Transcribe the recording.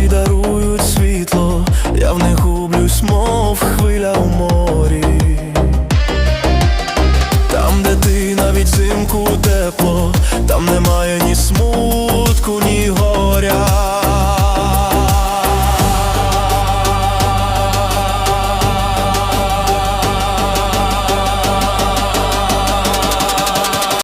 які дарують світло, я в них гублюсь, мов хвиля у морі, там, де ти навіть зимку тепло, там немає ні смутку